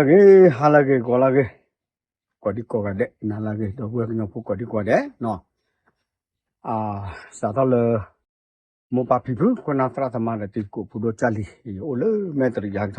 လာကေဟာလာကေကောလာကေကောဒီကောကတဲ့နာလာကေတော့ဘွယ်ကညဖို့ကောဒီကောတဲ့နော်အာစာတော့လေမောပါပိဘူးကိုနာသရသမရတိကိုပူတော့ချလီအိုလေမဲတရီယာသ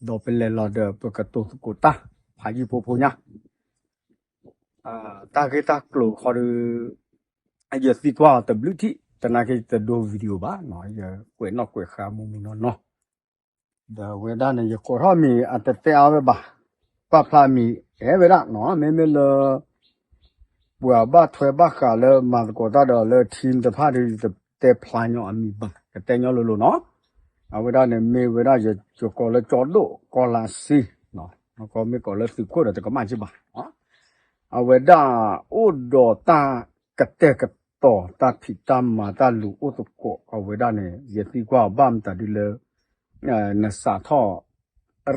ya ne je pa do che nyo ye pa do ko nyo ata ku ta ka no de ye she ka ne ne khu ka kho te ba kro ba at ki le che nyo la no o nu be kho be de ye ta ku ta ka la ji ba de ta ka so ta khai je ka te ma ta ka so do ta pe ti no pha no ka te ma tu phi no ta ka so do ta pe ti no pha de ye le lo ne ti lo ta de ye cho do ka a we che fo ya အဲ့တော့ကတုတ်ထားရ do pele lo de pekato kota pagi poponya ah ta ke ta klo kho de aye si twa te bluti tana ke te do video ba no ye kwe no kwe kha mu mu no no da we da ne ye ko ha mi at te a ba pa pla mi e we da no me me lo ပွာဘထွဲဘခါလဲမန်ကိုတာတော့လဲထင်းတဖားတွေတဲ့ဖလိုင်းရောအမိဘတဲ့ညောလို့လို့နော် အဝဒနဲ့မေဝဒရကြကောလကြောလို့ကောလာစီနော်မကောမေကောလစီကိုရတဲ့ကမှကြည့်ပါနော်အဝဒဥဒတာကတဲ့ကတော့တာဖိတမ္မာတလူဥတကောအဝဒနဲ့ယတိကွာဘမ်တဒီလေနစာထော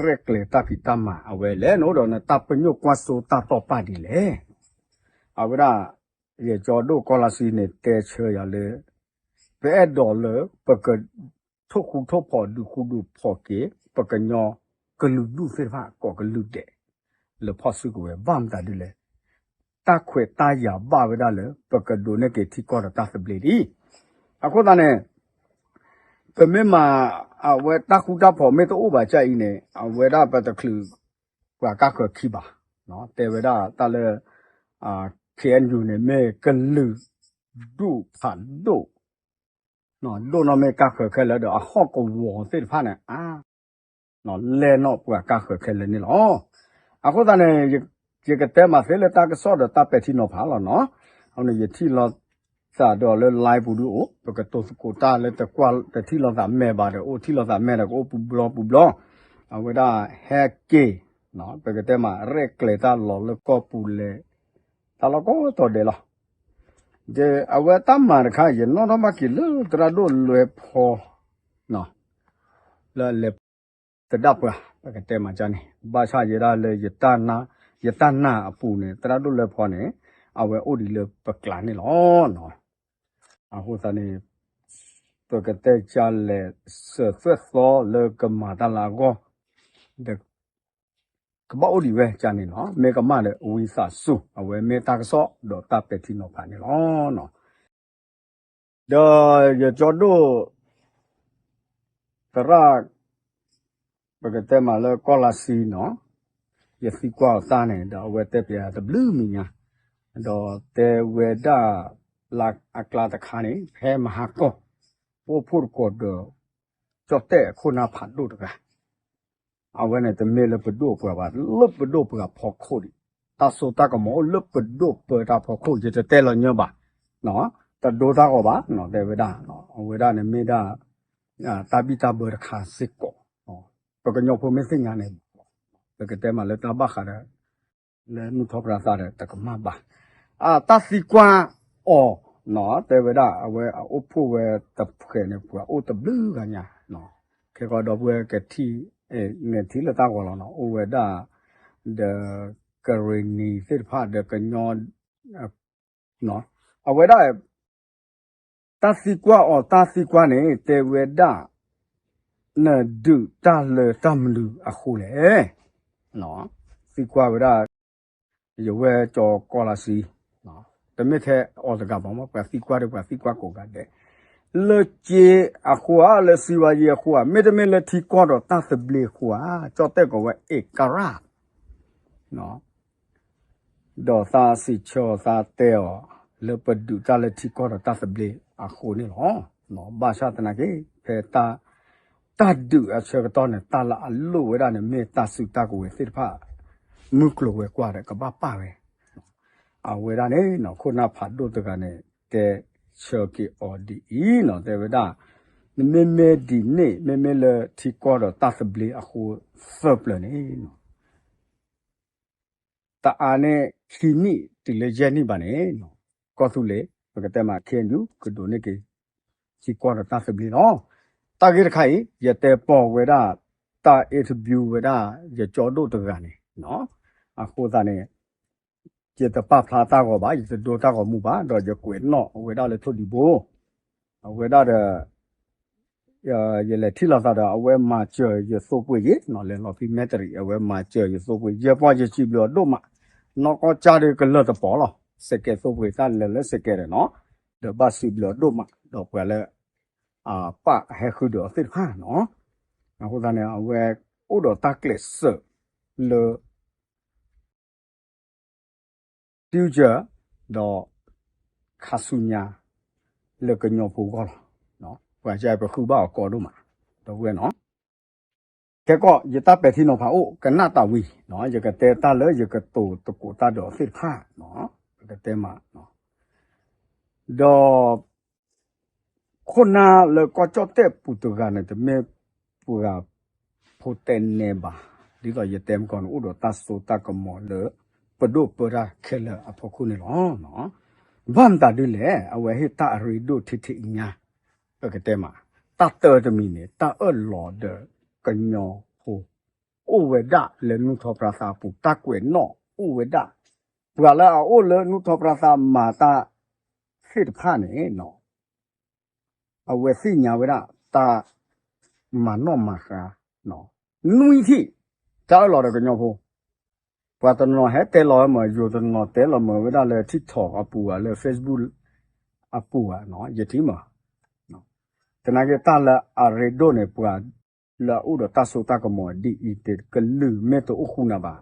ရက်လေတာဖိတမ္မာအဝဲလဲနော်တော့နတပညုကွာဆိုတာတော့ပါဒီလေအဝဒရကြောတို့ကောလာစီနဲ့တဲချေရလေဘဲဒေါ်လပက ထုတ်ခုထုတ်ဖို့ဒုခုဒုဖို့ကေပကညောကလူဒုဖေဖာကောကလူတဲ့လေဖို့စုကိုဗမ်တာဒီလေတခွေတာယာဘဝဒါလေပကဒိုနေကေတီကောတာသပလီဒီအခုတနဲ့ကမေမာအဝဲတခုတဖို့မေတော့ဘာကြိုင်နေအဝဲဒါပတ်တကလူကွာကခွခိပါနော်တေဝဒါတလေအာ KNU နေမေကလူဒုဖန်ဒို နော်လို့နော်မဲကခွခဲလဲတော့အဟော့ကိုဝေါ်စစ်ဖာနဲ့အာနော်လဲနော်ပွားကခွခဲလဲနေလောအခုတနဲ့ဒီကတဲ့မှာဖဲလဲတာကစောတော့တပ်ပဲတီနော်ဖာလောနော်ဟောနေယတီလောစာတော့လဲ live ဘူးတို့ပကတော့စကိုတာလဲတကွာတတီလောစာမဲပါတယ်အိုတီလောစာမဲတော့ပူဘလောပူဘလောအဝဒဟက်ကေနော်ပကတဲ့မှာရက်လေတာလောလကောပူလဲတလောကောတော့တယ်လား de awata markha ye no no ma ki lu tra do lwe pho no la le ta da pa pa ka te ma cha ni ba sha ye da le ye ta na ye ta na a pu ne tra do le pho ne a we o di le pa kla ni lo no a ho ta ni pa ka te cha le se se so le ka ma ta la go de ကပောက်ဒီပဲကြာနေနော်မေကမလည်းအဝိစာစုအဝဲမေတာကစောတော့တပ်ပတိနော်ဖာနေလောနော်တော့ရကြတော့တရဘဂတဲ့မှာလဲကောလာစီနော်ရစီကွာစားနေတော့ဝဲတက်ပြတဘလူးမီညာတော့တဲဝဲဒါလာအကလာတခါနေဖဲမဟာကောပို့ဖို့ကောတော့ကြော့တဲ့ခုနာဖတ်လို့တကား awene te mele pedo pura ba le pedo pura phokho di ta so ta ko mo le pedo pe ta phokho je te te lo nyo ba no ta do ta ko ba no te we da no we da ne me da a ta bi ta bo kha sik ko no to ko nyo pho me sin nya ne te ke te ma le ta ba kha da le nu tho pra sa de ta ko ma ba a ta si kwa o no te we da we o pho we ta phe ne pura o ta blu ga nya no ke ko do we ke ti အဲငါတီလတာကောလောနော်အိုဝဒါဒကရနီစစ်ဖာဒကညောနော်အဝဒါတာစီကွာအော်တာစီကွာနေတေဝဒါနဒုတာလေတမလူအခုလေနော်စီကွာဝဒါရဝဲကြောကောလာစီနော်တမစ်တဲ့အော်တကဘာမပါစီကွာရပါစီကွာကိုကတဲ့ le che akwa le siwa ye akwa me de me le thi ko do ta se ble khwa cho te ko we e kara no do sa si cho sa te o le pa du ta le thi ko do ta se ble a kho ni lo no ba sha ta na ke phe ta ta du a che ka to ne ta la a lo we da ne me ta su ta ko we sit pha mu klo we kwa de ka ba pa we a we da ne no ko na pha do to ka ne te che ki o di i no te we da မေမေဒီနေမေမေလတီကောတော့တတ်ဘလီအခုဆပ်လနေနော်တအာနေခီနီတီလေဂျန်နီပါနေနော်ကောသူလေပကတဲ့မှာခင်ယူကဒိုနေကေစီကောတော့တတ်ဘလီနော်တာဂိရခိုင်ရတဲ့ပေါ်ဝေ ဒတာအင်တာဗျူးဝေဒရကြောတို့တကနေနော်အခုသားနေကျေတပဖလာတာကောပါရဒိုတာကောမူပါတော့ရကွေနော်ဝေဒလေထုတ်ဒီဘိုဝေဒတဲ့ ya ye le thi la sa da awe ma che ye so pwe ye no le no fi metri awe ma che ye so pwe ye pwa ye chi blo do ma no ko cha de ke le de po lo se ke so pwe sa le le se ke de no de ba si blo do ma do pwe le a pa he khu do fit ha no na ho da ne awe o do ta kle se le future do khasunya le ke nyo pu ko lo ကွာကြပခု ပါကောတော့မှာတော့ဝဲနော်ကဲကောယတပက်တိနောဖာအိုကနတာဝီနော်ယကတဲ့တလဲယကတူတကူတာတော့ဖိဖာနော်ကတဲ့မှာနော်တော့ခုနာလေကောချတဲ့ပူတကနေတမေပူရာဖိုတဲ့နေပါဒီတော့ယတဲမကောဥဒတဆူတကမောလေ ပဒုပရာခဲလအဖို့ခုနေလောနော်ဗမ်တာဒူလေအဝဲဟိတာရီဒုထိထိညာ cái tên mà ta tơ cho mình này ta ở lò de cái nhỏ hồ ô về đã lên nu thọ prasa phụ ta quên nọ ô về đã vừa là ô lên nu thọ prasa mà ta xịt pha này nọ à về xịt nhà về đã ta mà nọ mà khá nọ nuôi thì ta ở lò de cái nhỏ hồ và tao nói hết tên lò mà dù tao nói tên lò mà về đã là tiktok à phụ à là facebook à phụ à nó vậy thì mà တနာကတလာအရေဒိုနေပွာလာဥဒတဆုတကမောဒီအီတေကလူမေတအခုနာပါ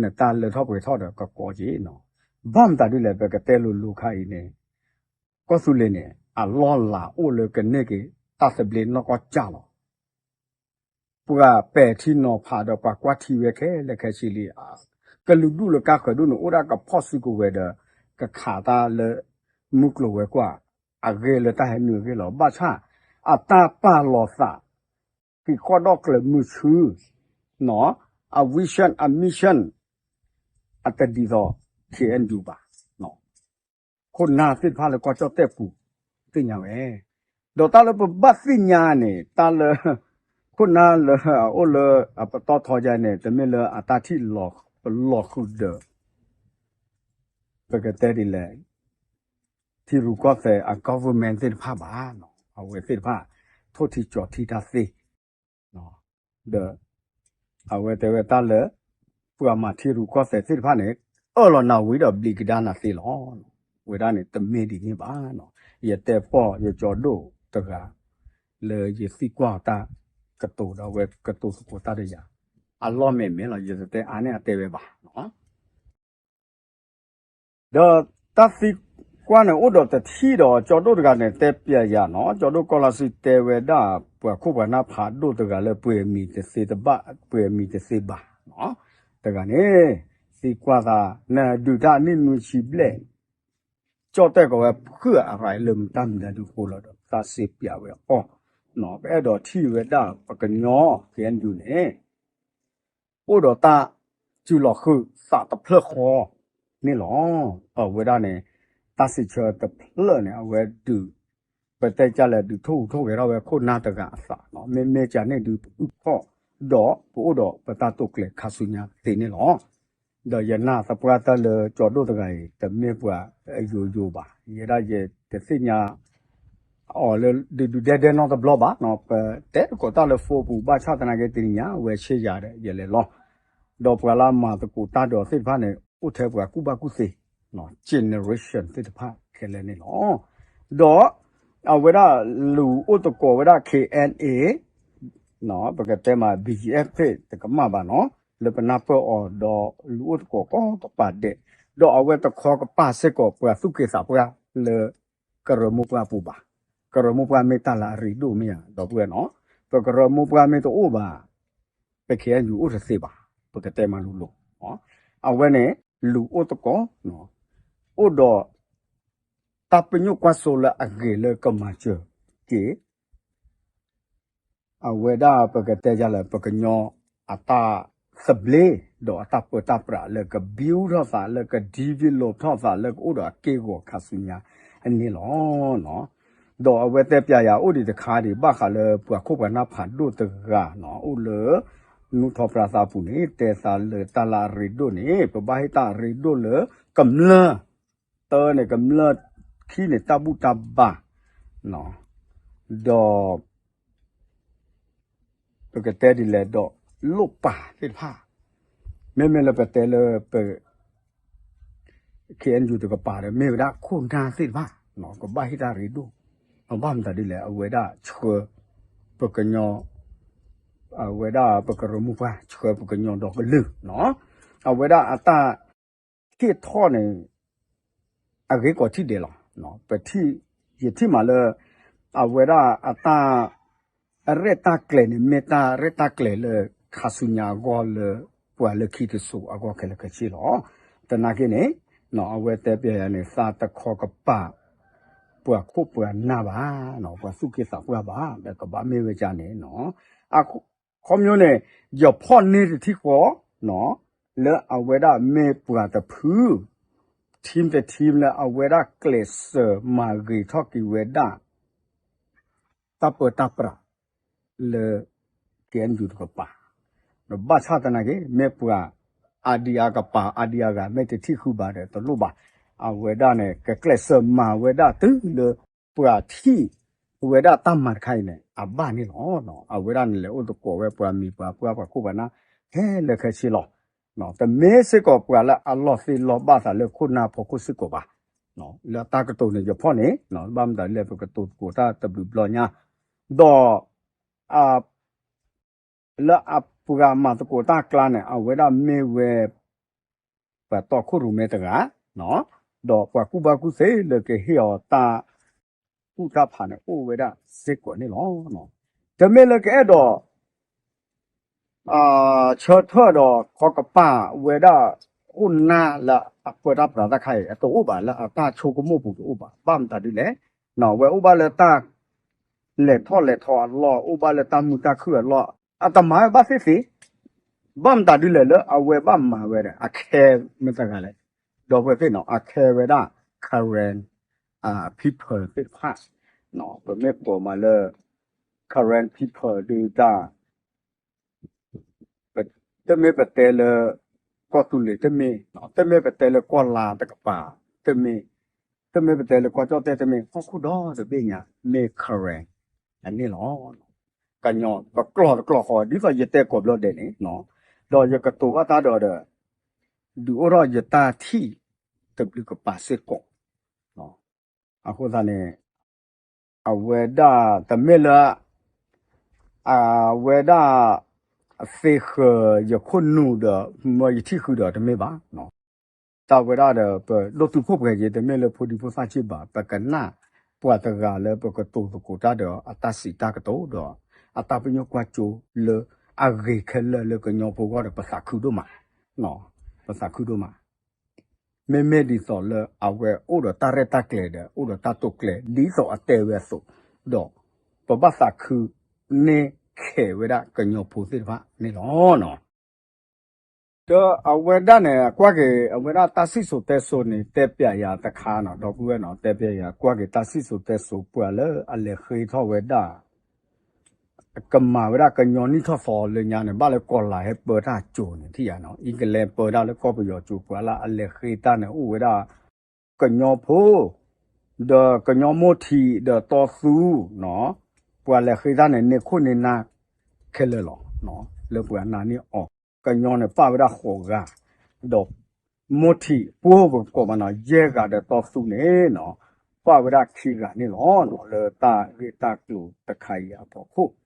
နတလထောပွေထောတော့ကကောကြီးနော်ဘမ်တာဒီလေဘကတဲလူလူခိုင်နေကောဆုလေနေအလောလာအိုလေကနေကေတသဘလနကောကြလောပူကပဲထီနော်ဖာတော့ကွာကွာထီဝဲခဲလက်ခဲရှိလီအာ ကလူဒုလကခဒုနဥရကဖော့စုကိုဝဲဒကခါတာလေမုကလဝဲကွာအဂေလတာဟမြူကေလောဘာချာအတာပါလောစာဒီခေါ်တော့ကလမှုချူနော်အဝီရှန်အမီရှင်အတဒီတော့ခေအန်ဒူပါနော်ခုနာစစ်ဖာလေကောချတဲ့ပူတင်ညာပဲတော့တာလပဘတ်စညာနေတာလခုနာလအိုလအပတော်ထောကြနေတမလအတာတိလော blocked secretary le ti ru ko se a government se pha ba no a we se pha tho ti cho ti ta se no the a we te we ta le pu ma ti ru ko se se pha ne o lo na we do bli ga na se lo no we da ne te me di ni ba no ye te po ye cho do ta ga le ye si kwa ta กระตูเราเวกระตูสุโขทัยยา အလောမေမေလာရတဲ့အာနေအတဲပဲပါနော်ဒါတသီကွာနဲ့ဥတော်တတိတော်ကျော်တို့တကနဲ့တဲပြရနော်ကျော်တို့ကောလာစီတဲဝဲတာပွခုပနာဖာတို့တကလည်းပွေမီတစေတပပွေမီတစေပါနော်တကနဲ့စီကွာသာနာဒုဒနိနုရှိပလက်ကျော်တဲ့ကောခွအရိုင်လမ်တမ်တဲ့ဒုကိုလာတော့သစေပြဝဲအော်နော်ပဲတော့ထီဝဲတာပကညောခန်ဒူနဲ့ ဥတော်တာကျူလခုစာတဖလခောနေလောအဝေဒနဲ့တဆိချတဖလနဲ့အဝဲတူပတဲ့ကြလဲတူထုတ်ထုတ်ရတော့ခုနာတကအစနော်မေမေချာနဲ့တူဖော့တော့ပို့တော့ပတတုကလေခါဆုညာတင်းနေလောတော့ယနာစပရတလကြော်တို့တကယ်တမေပွာအယူယူပါရရရဲ့တသိညာ အော်လေဒီဒဲဒဲနော်တဘလော့ပါနော်ပတဲ့ကိုတလဖိုးပူဘာချတနာကတင်ညာဝဲရှေ့ရတယ်ရလေလောတော့ပလာမာတကူတာတော့စိတ်ဖားနေဥထဲပွာကုဘကုစေနော် generation တစ်ဖက်ခဲလဲနေနော်တော့အဝရလူဥတကောဝရ KNA နော်ပကတဲ့မှာ BGF တဲ့တကမှာပါနော်လပနာပေါ်အော်တော့လူဥတကောကောတပတ်တဲ့တော့အဝဲတခေါ်ကပါစကောပွာစုကေစာပွာလေကရမူပွာပူပါ ကရမူပွာမေတလာရီဒိုမီယာတော့ပွာနော်ပကရမပကမေတော့အိုဘာပကေယူအိုစေပါပကတဲမလူလို့နော်အဝဲနဲ့လူအိုတကောနော်အိုတော့တပညုကွာဆိုလာအဂေလေကမချေကေအဝဲဒါပကတဲကြလာပကညောအတာစပလေတော့အတာပတာပရာလေကဘီယူတော့ဖာလေကဒီဗီလိုတော့ဖာလေအိုတော့ကေကိုခါဆုညာအနေလောနော် တော့အဝဲတက်ပြရာဥဒီတခါဒီဘခါလေပွာခုပနာဖတ်တို့တကနော်ဥလေနုထောပရာစာပူနေတေစာလေတလာရီဒိုနေပဘဟိတာရီဒိုလေကမ္လတောနေကမ္လခီနေတဘူတဘာနော်တော့ပကတဲ့ဒီလေတော့လုပါဖိဖာမဲမဲလေပတဲလေပခေန်ယူတကပါတယ်မေဒါခုန်တာစိပါနော်ကဘဟိတာရီဒို အဘမ်တဒီလေအဝေဒချွေပကညောအဝေဒပကရမှုပါချွေပကညောတော့လူနော်အဝေဒအတာကိထောနေအဂေကိုတိတယ်လောနော်ပတိယတိမလအဝေဒအတာရတာကလေနေမတာရတာကလေလေခါဆုညာဂောလေပွာလေခိတဆူအကောကလေကချီလောတနာကိနေနော်အဝေတဲပြရနေစာတခောကပါ ပွာခုပွာနာပါနော်ပွာစုကိစ္စပွာပါဘယ်ကဘာမေဝကြနေနော်အခုခေါမျိုးနဲ့ရဖော့နေတဲ့တိကောနော်လဲအဝဲဒါမေပွာတဖူး team the team လဲအဝဲဒါကလစ်မာဂီထော့ကီဝဲဒါတပ်ပတပ်ပရာလဲကဲန်ယူတော့ပါနော်ဘာသာတနာကေမေပွာအာဒီယာကပါအာဒီယာကမေတတိခုပါတယ်တလို့ပါ အဝေဒနဲ့ကကလက်စမာဝေဒတူလေပွာတီဝေဒတမတ်ခိုင်နေအဘနေလောနော်အဝေဒနဲ့လေဥတကောဝဲပွာမီပွာပွာပွာခုပနာဟဲလက်ခချီလောနော်တမဲစကောပွာလာအလောဖီလောဘာသာလေခုနာဖို့ခုစကောပါနော်လာတာကတုန်နေရဖောနေနော်ဘမ်ဒါလေပကတုကိုတာတဘဘလညာဒေါ်အာလာအပူကမတ်ကိုတာကလာနေအဝေဒမေဝဲပတ်တော့ခုရူမဲတကနော် တော့ကွာကုဘကုစေလေကေဟီယောတာကုတာဖာနေအိုဝေဒစစ်ကိုနေလောနော်တမေလေကေတော့အာချောထော်တော့ခေါကပါဝေဒอุนนาละอปวดปราตะไข่ตัวอุบาละตาโชกโมปุอุบาบัมตาดิเลเนาะเวอุบาละตาเลทอเลทอลออุบาละตามุตาคือลออะตมาบาฟิฟิบัมตาดิเลเลอเวบัมมาเวดอะแคมตะกะเล dover no a kereda current uh people fit past no but me for my le current people do da but the me patel ko tu le the me no the me patel ko la ta ka pa the me the me patel ko cho te the me ko ku do de be nya me current อันนี้หรอกะญอก็กลอดกลอขอดีก็ยะแต่กบลอดเดนี่เนาะดอยะกะตูอะตาดอเด လူဩရယတာတိတပလူကပါစေကောနော်အခုသာနေအဝေဒတမေလအဝေဒဖေခယခုနုဒမယတိခုဒတမေပါနော်တဝေဒတဲ့ပလောတုဖို့ပဲတမေလဖို့ဒီဖို့စာချစ်ပါပကနာပွာတကလည်းပကတုကိုတာတော့အတစီတကတော့တော့အတပညောကွာချိုလအဂေခလလကညောပေါ်ကပစာခုတို့မှာနော် ပစာခုတို့မှာ me me di so le awe o do ta re ta kle de o do ta to kle di so a te we so do pa ba sa khu ne khe we da ka nyo phu si ba ne no no တော့အဝဒနဲ့ကွာကေအဝဒတဆိဆိုတဲ့ဆိုနေတက်ပြရတခါနော်တော့ဘူးရဲ့နော်တက်ပြရကွာကေတဆိဆိုတဲ့ဆိုပွာလေအလေခေထောဝဒ ကမ္မာဝရကညောနိထဖော်လေညာနေဘာလေကောလာဟဲပတာဂျိုနေတိရနော်အင်္ဂလဲပတာလေကောပယောဂျိုပွာလာအလေခေတာနေဥဝဒကညောဖိုဒကညောမိုတီဒတော်စုနော်ပွာလေခေတာနေနေခုနေနာခဲလေလောနော်လေပွာနာနီအောကညောနေပဝရခောကတော့မိုတီပိုးကောမနာရဲကတဲ့တော်စုနေနော်ပဝရခီကနေလောနော်လေတာရေတာကလူတခိုင်ရပေါ့ခုတော့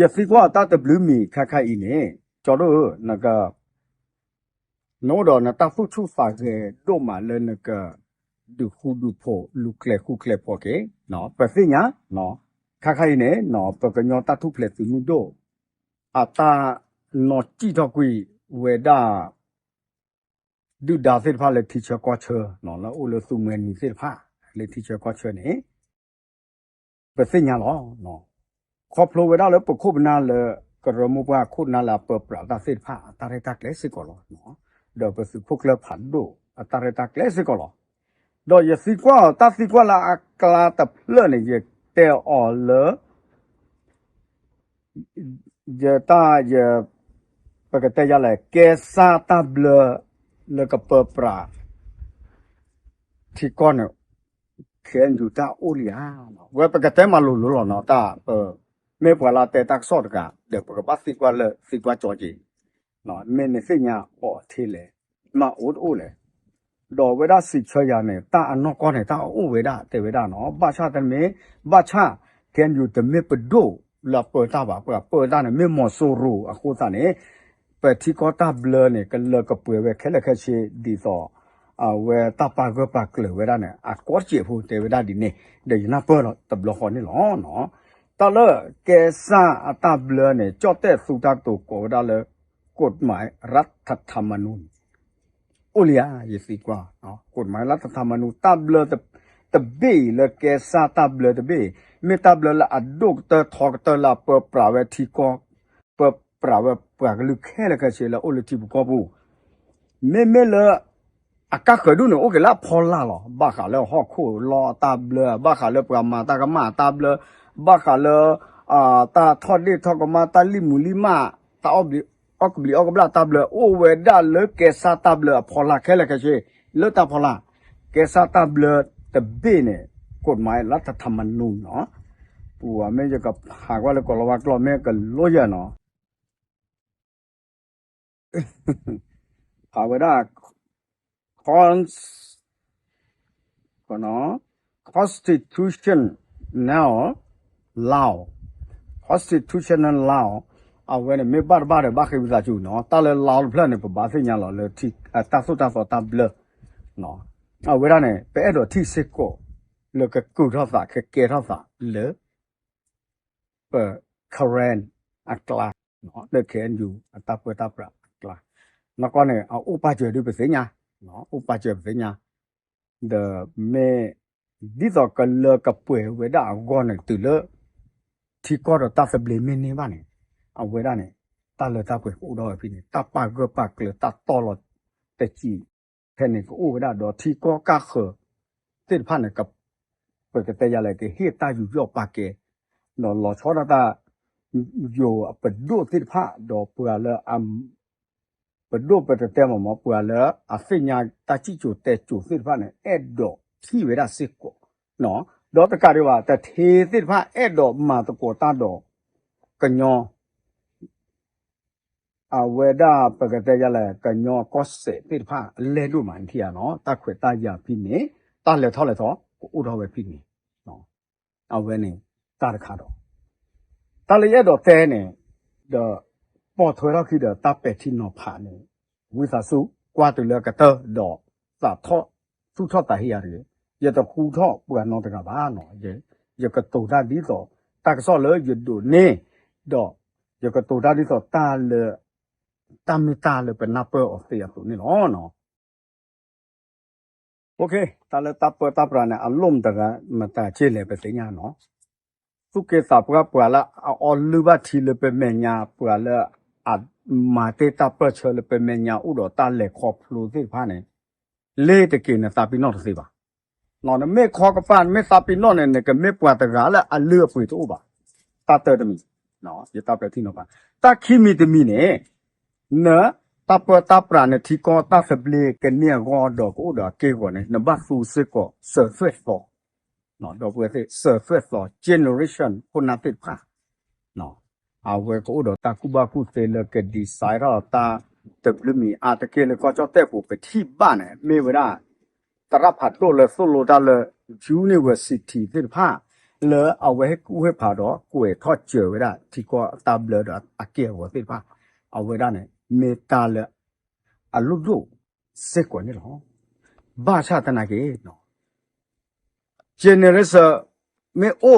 ရစီကွာတတ်ဘလူးမီခက်ခက်အင်းနေကျော်တို့နကနိုးတော့နတဖုချုစာကေတို့မလဲနကဒုခုဒုဖို့လူကလေခုကလေပေါ့ကေနော်ပစိညာနော်ခခိုင်နေနော်ပကညောတထုဖလက်သူမှုတော့အတာနော်ကြည့်တော့ကွေဝေဒါဒုဒါစစ်ဖာလေတီချာကောချာနော်လောအိုလစုမနီစစ်ဖာလေတီချာကောချာနေ ပစညာလောနော်ခေါပလိုဝေဒါလေပခုဘနာလေကရမူပါခုနာလာပပရာဒါစစ်ဖာတာရတာကလေစစ်ကောလောနော်ဒေါ်ပစုခုကလဖတ်ဒိုအတာရတာကလေစစ်ကောလောတော့ရစီကွာတစီကွာလာအကလာတဖလနေရတဲအော်လရတာရပကတဲ့ရလဲကေစာ တဘလလကပပရာတီကောနခဲန်ယူတာအိုလီယာဝဲပကတဲ့မလို့လို့နော်တာပမေပွာလာတဲ့တက်ဆော့တကတဲ့ပကပတ်စီကွာလစီကွာကြောကြီးနော်မင်းနေစညာအော်သေးလေမအိုးအိုးလေတော့ဝေဒစိချရနေတာအနောကောနေတာဥဝေဒတေဝေဒနော်ဘာချတမေဘာချကန်ယူတမေပဒိုလာပေါ်တာပါပေါ်ပေါ်တာနေမေမောဆိုရူအခု อาเวตาปากปากเลยเวลาเนี่ยอากอจีผู้เตเวลาดินเนี่ยเดี๋ยวน่าเปิดหรอตับลอคนี่หรอเนาะตอนเลกแกซ่าตาเบลเนี่ยจอดเต่สุดาตัวกดาเลยกฎหมายรัฐธรรมนูญอุลยาเยสีกว่าเนาะกฎหมายรัฐธรรมนูญตับเบลตะตะเบลแกซ่าตาเบลตะเบเมตับเบลละอดุกเตอทอกเตอละเปปราเวทีกอเปปราเวปากลึกแค่ละกเชละอุลทีบุกบูเมเมละ อากาเคดูเนโอเคละพอละลอบ้าคาเลฮอกโคลอตับเลบ้าคาเลปรามาตากะมาตับเลบ้าคาเลอ่าตาทอดดิทอกมาตาลิมูลิมาตาอบลิออกบลีออกบลาตับเลโอเวดาเลเกซาตับเลพอลาแค่ละแค่เชเลตาพอลาเกซาตับเลตะเบเนี่ยกฎหมายรัฐธรรมนูญเนาะปูว่าแม่จะกับหากว่าเลยก็ระว่ากลอแม่ก็โลยเนาะหากว่าได้ cons constitutional law constitutional law အဝဲနေမပါပါရဘာခိဗဇာချူနော်တာလဲလောင်ဖလက်နေပဘာသိညာလော်လဲထိအတာဆုတာဆောတာဘလနော်အဝဲရနေပဲအဲ့တော့ထိစစ်ကိုလကကူထောသာခကေထောသာလေပခရန်အကလာနော်လက်ခဲန်ယူအတပ်ပတပ်ပကလာနကောနေအဥပကျွေးဒီပစညာ နော်ဥပကျေပစညာ the me ဒီတော့ကလကပွေဝဲတာဂောနဲ့တူလေတီကောတော့တာဖဘလမင်းနေပါနဲ့အဝဲရနဲ့တလတကွယ်ဥတော်ဖြစ်နေတပကပကလတတော်လတချီဖဲနေကိုဥဝဒတော့ထီကောကခတိဖာနေကပကတဲ့ရလေကေဟေတာယူရောပါကေနော်လောချောတာယောပဒုတိဖာ တော့ပူလာအမ်ပဒုပတတဲ့မမပူလာအဖိညာတချီချိုတဲ့ချိုတိဖာနေအဲ့တော့ထီဝဲရစစ်ကိုနော်တော့တကရဝတထေတိဖာအဲ့တော့မာတကောတာတော့ကညောအဝေဒပကတဲ့ရလဲကညောကောစေတိဖာလဲ လို့မှန်ထီရနော်တခွေတရပြီနေတလဲထောက်လဲတော့ဥတော်ပဲပြီနေနော်အဝဲနေတရခါတော့တလရတော့တဲနေတော့ပေါ်ထွေတော့ခိတော့တပက်တီနော်ဖာနေဝိသစုကွာတူလကတဲ့တော့သာထော့သူထော့တဟိရတယ်ရတော့ခူထော့ပူနော်တကဘာနော်ရရကတူတာဒီတော့တကဆော့လေရဒိုနေတော့ရကတူတာဒီတော့တာလေ tamita le penape of the atu ni no no okay ta le tapo tapra na alum daga mata che le pe tinya no tu ke ta pwa pwa la o lu ba thi le pe me nya pwa le a ma te ta pa che le pe me nya u do ta le kho plu ti pha ne le te ke na ta pi no se ba no ne me kho ka pan me ta pi no ne ne ke me pwa ta ga la a lu pwi tu ba ta te de mi no ye ta pe thi no ba ta khi mi de mi ne နော်တပတပရနဲ့တီကောတဖဘလေကနေကောတော့ကိုတော့ကေကောနဲ့နဘဖူစစ်ကော surface for နော်တော့ပွဲတဲ့ surface for generation ခုနတိဖာနော် အဝဲကိုတော့တကူဘကုသေးလကဒီဆိုင်ရတာတဘလမီအတကေလကောချတဲ့ကိုပတိပါနဲ့မေဝရာတရဖတ်လို့လေဆိုလို့တလေ university တိဖာလေအဝဲကူဟဖာတော့ကိုယ်ထော့ကျွေဝရာတီကောတဘလတော့အကေဝတိဖာအဝဲရနဲ့ metal aludo se ko ni lo ba cha ta na ke no generous me o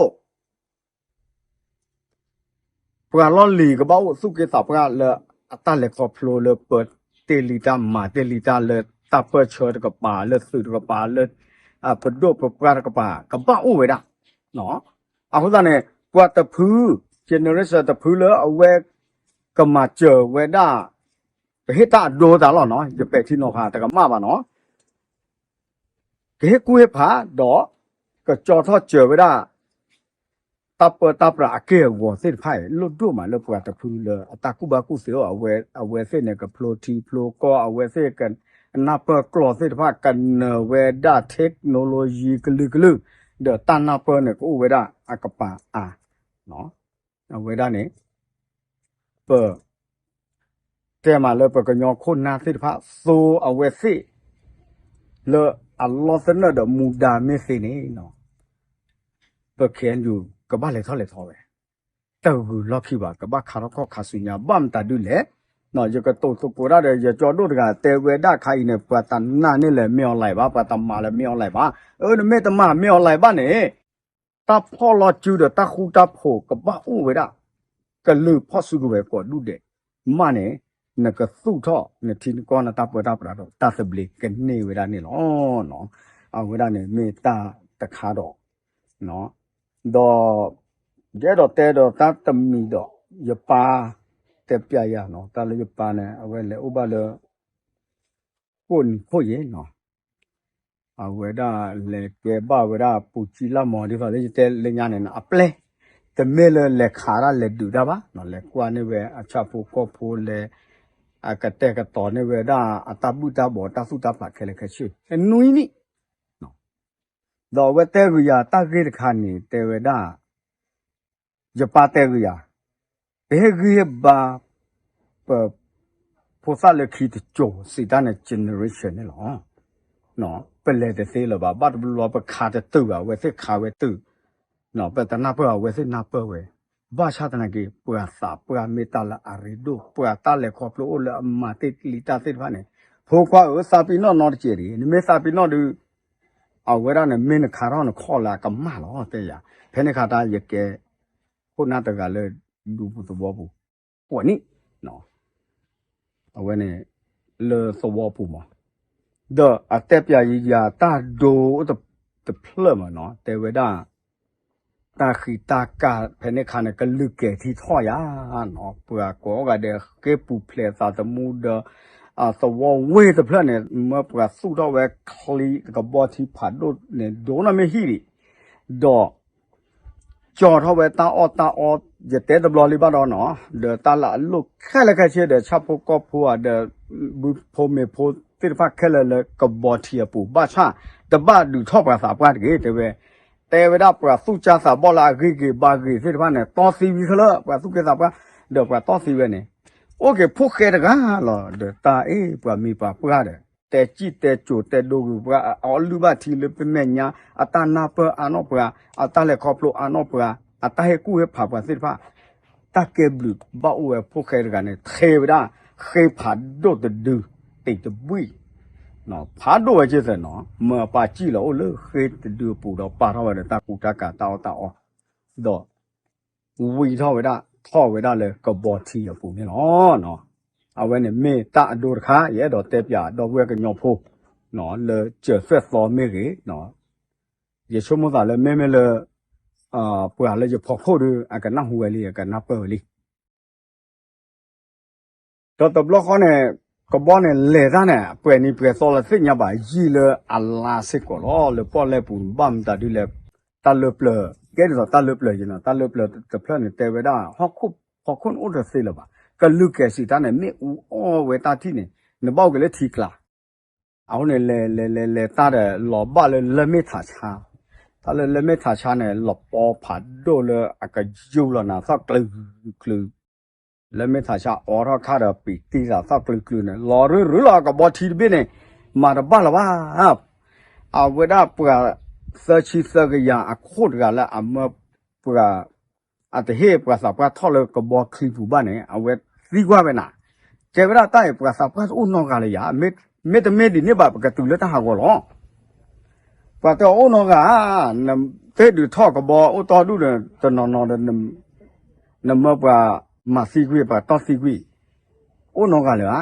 ပကလောလီကဘောစုကေတာပကလအတလက်ကောဖလိုလပတ်တေလီတာမာတေလီတာလတပချောတကပါလစုတကပါလအပဒိုပပကပါကပအိုဝေဒါနော်အခုသားနဲ့ကွာတဖူး generation တဖူးလအဝဲကမချေဝေဒါဟေတာဒိုတာလောနော်ရပက်ချင်းတော့ဟာတကမပါနော်ကေကွေဖာတော့ကကြော်ထော့ကျော်ဝေဒါ เวดาเนาะเอาคนนั้นเนี่ยกว่าตะพื้เจเนอเรชั่นตะพื้เลยเอาไว้ก็มาเจอเวดาไปเฮตาโดตาหรอเนาะจะไปที่นอกหาแต่ก็มาบ้าเนาะเกกูเฮผาดอก็จอทอดเจอเวดา ตับเปตับระเกวัวเส้นไผ่ลุดดูมาลุปกตะพูเลยตากุบากุเสียวเอาเวเอาเวเส้นเนี่ยกับโปรทีโปรก็เอาเวเส้นกันนับเปกลอเส้นผ้ากันเวด้าเทคโนโลยีกลึกลึกเดตันนับเปเนี่ยก็เวด้าอากปาอ่ะเนาะเอาเวด้าเนี่ยเปแต่มาเลยเปก็ย ကဘာလေထောလေထောပဲတောက်ကူလော့ဖြစ်ပါကဘာခါတော့ခါဆူညာဘမ်တာဒူလေနော်ရကတုတ်စုကိုရတယ်ရကြော်တို့တကတဲွယ်ဒခိုင်နေပတနာနဲ့လည်းမျောလိုက်ပါပတမလည်းမျောလိုက်ပါအဲမေတ္တမမျောလိုက်ပါနဲ့တဖောလောကျူတတခုတဖို့ကပဥဝေဒကလူဖောစုကပဲကောလူတဲ့မနဲ့နကသုထောနတိကောနတပဒပရာတော့တသဘလိကနေဝေဒနေလောနော်အဝေဒနေမေတ္တာတခါတော့နော် တော့ကျတော့တဲတော့တတ်တမီတော့ရပါတက်ပြရနော်တလည်းရပါနဲ့အဝဲလေဥပလေကိုန်ကိုရဲနော်အဝဲဒါလေကေဘဝဲဒါပူချီလာမော်ဒီဖာလေတဲလေညာနေအပလဲတမဲလေလေခါရလေဒူဒါပါနော်လေကွာနေဝဲအချဖို့ကောဖို့လေအကတဲ့ကတော်နေဝဲဒါအတပုတဘောတသုတပါခဲလေခဲရှိနွိနိ တော့ဝတဲကူရတကိတခါနေတေဝဒယပတဲကူရဘေကူရဘာပဖိုဆာလခိတချိုစီတန် generation နေလောနော်ပလဲတဲ့သေးလဘာဘတ်ဘလောပခါတဲ့တူဝဲစစ်ခါဝဲတူနော်ပတနာပဝဲစစ်နာပဝဲဘာချာတနာကေပွာစာပွာမေတလာအရီဒိုပွာတလေခေါပလိုလအမတိလီတာစစ်ဖာနေဖိုခွာဥစာပီနော်နော်ချေရီနိမေစာပီနော်ဒူ အဝဲရနဲ့မင်းခါရောင်းခေါ်လာကမလောတဲ့ရဖဲနေခါတာရကဲခုနတကလည်းလူဘူးသဘောဘူးဟိုနိနော်အဝဲနဲ့လေသဘောဘူးမဒါအတက်ပြကြီးရတာဒိုတပလမနော်တေဝဒတာခိတာကဖဲနေခါနဲ့ကလူကဲတီထော်ရနော်ပွာကောကတဲ့ကေပူဖလေသာတမှုဒါ าออตาออเจเตตบลอลิบาดอเนาะเดตาละลุกแค่ละแค่เชเดชับพก็พัวเดบุโพเมโพติฟะแค่ละละกับบอทีปูบาชาตบะดูทอปราสาปาเกเตเวแต่เวลาปราสู้จาสาบอลาเกเกบาเกติฟะเนี่ยตอซีวิคละปราสู้เกสาปาเดปราตอซีเวเนี่ย โอเคพวกแกตะกาลอเดตาเอปะมีปะปะเดแต่จิแต่โจแต่ดูปะออลูบะทีle เปแม่ญาอตานาปะอะนอปะอตาเลคอปโลอะนอปะอตาเฮกูเฮผาปะสิฟะตะเกบลุบะโอเวพวกแกตะกาเนี่ยเทวดาเคผาโดตะดูติตะบุยနော်ဖားတော့ကျတဲ့နော်မပါကြည့်လို့လေခေတတူပူတော့ပါတော့တယ်တကူတကတောက်တောက်တော့ဝီတော့ဝဒ ထော့ဝဒလေကဘောတီရပူနေနော်နော်အဝဲနေမေတာအဒိုခါရဲ့တော့တက်ပြတော့ဝဲကညောဖို့နော်လေကျဖက်သောမေကြီးနော်ရေချုံမသာလေမဲမဲလေအာပွာလေရဖို့ဖို့ရအကနဟူဝဲလေးကနပယ်လေးတော့တဘလခေါနဲ့ကဘောနဲ့လေသားနဲ့ပွယ်နေပွယ်စောလစစ်ညပါရီလေအလာစစ်ကောလောလေပေါ်လေပူဘမ်တာဒီလေတလပလ ကဲတော့တလပလကျနော်တလပလတဖလနဲ့တဲဝဒါဟောခုဟောခွန်းဥဒစေလပါကလုကဲစီတနဲ့မေဦးအောဝဲတာတိနေနဘောက်ကလေးထီကလာအောင်လေလေလေလေလေတာတဲ့လောဘလေလမေထာချာတာလေလမေထာချာနဲ့လောပေါ်ဖတ်ဒိုလေအကဂျူလနာသကလူကလူလမေသာချာအော်ရခါရပီတီစာသကလကလနဲ့လော်ရရလာကဘောတီဘင်းနဲ့မာရဘလာဘာအဝဒပက သချီသကရအခုတကလည်းအမပကအတဟေပကစပကထော်လကဘောခီပူဘာနဲ့အဝဲသီကွာပဲနာကျေဗရာတိုင်ပကစပကဦးနောကလည်းရမေမေတမေဒီနေပါပကတူလက်တဟာကောလောပတော့ဦးနောကနမ်တဲ့ဒီထော်ကဘောဦးတော်ဒုတဲ့တနော်နော်တဲ့နမပမစီကွေပါတော့စီကွေအိုနောကလေဟာ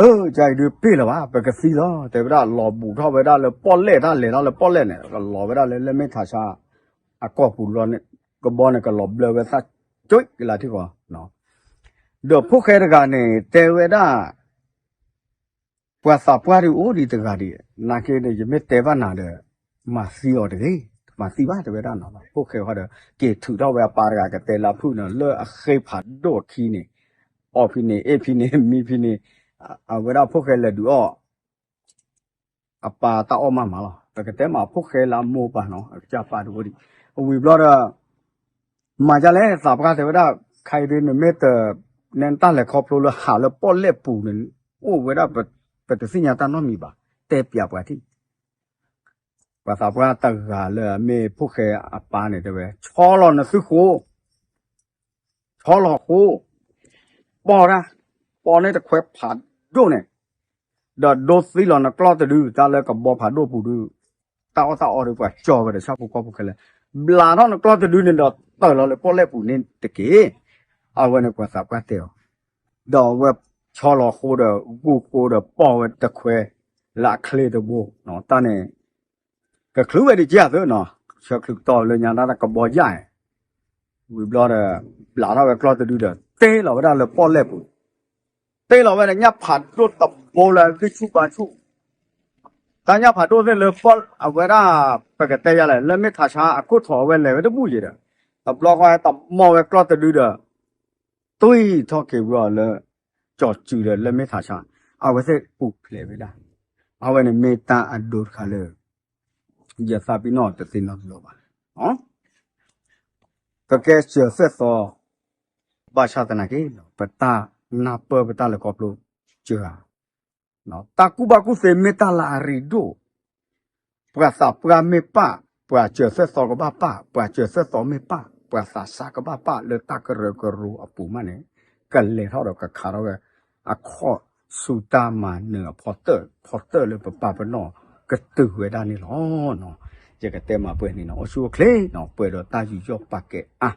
เออใจดูเป้ละวะปะกะซีลอแต่ว่าหลอปูทอไปได้เลยป้อเล่ได้เลยได้เลยป้อเล่เนี่ยก็หลอไปได้เลยเลยไม่ทาชาอะกอปูลอเนี่ยก็บ่เนี่ยก็หลอเบลเวซะจุ้ยกะลาที่ก่อเนาะเดี๋ยวพวกแค่ตะกะเนี่ยแต่เวดาပွာစာပွားရီအိုဒီတကားဒီနာကေနေယမေတေဗနာတဲ့မစီော်တကေမစီပါတဝဲတာနော်ပုတ်ခဲဟောတဲ့ကေထူတော့ဝဲပါရကတဲလာဖုနော်လောအခေဖာဒိုခီနေအော်ဖီနေအေဖီနေမီဖီနေ အဝဲတာပုတ်ခဲလက်ဒူအော်အပါတာအော်မမလားတကတဲမှာပုတ်ခဲလာမောပါနော်ကြပါဒိုဒီဝီဘလော့ဒါမာကြလဲစာပကားတေဝဒခိုင်ရင်းမေတ္တနန်တလည်းခေါပလိုလဟာလပေါ်လက်ပူနေအိုဝဲတာပတစညာတနော်မီပါတဲပြပွားတိ ภาษาพระตะกาเลยมีผู้เคอปาเนี่ยเด้อชอลอนะซึโคชอลอโคปอนะปอเนี่ยตะแควผาด တို့နဲ့ဒါဒိုစီလောနကလော့တူတာလဲကဘောဖာဒိုပူဒူတာအတာအော်ရပွားချော်ပဲဆောက်ကောပုကလဲဘလာတော့ကလော့တူနေတော့တော်လောလဲပေါ်လဲပူနေတကေအဝနကွာစာပတ်တယ်တော့ဝက်ချော်လောခိုးတော့ကိုကိုတော့ပေါ်ဝတခွဲလာခလေတဘူနော်တနဲ့ကခလူပဲဒီကြရသောနော်ချက်ခလူတော်လညာနာကဘောကြရင်ဝီဘလာတော့ဘလာတော့ကလော့တူတော့တဲလောဗဒါလဲပေါ်လဲပူ 了外人家盘都倒包了，给出版处，咱家盘都在那发啊，外那把给带下来，那没他啥，啊，过头外来外都不一的，啊，不然话倒冒外搞得绿的，对他给不了，叫住了，那没他啥，啊，我是不来外的，啊，外那没单啊，多卡了，也啥比那的谁那多吧，啊，这该角色说，把啥子那个不打。na pe beta le koplo jua no taku baku se meta la rido pra sa pra me pa pra che se so ko ba pa pra che se so me pa pra sa sa ko ba pa le tak re ko ru apu ma ne ka le ha ro ka kha ro a kho su ta ma ne pho te pho te le pa pa no ka tu we da ni lo no จะกเต็มมาเปิดนี่เนาะชัวเคลเนาะเปิดเราตาอยู่ยกปากเกะอ่ะ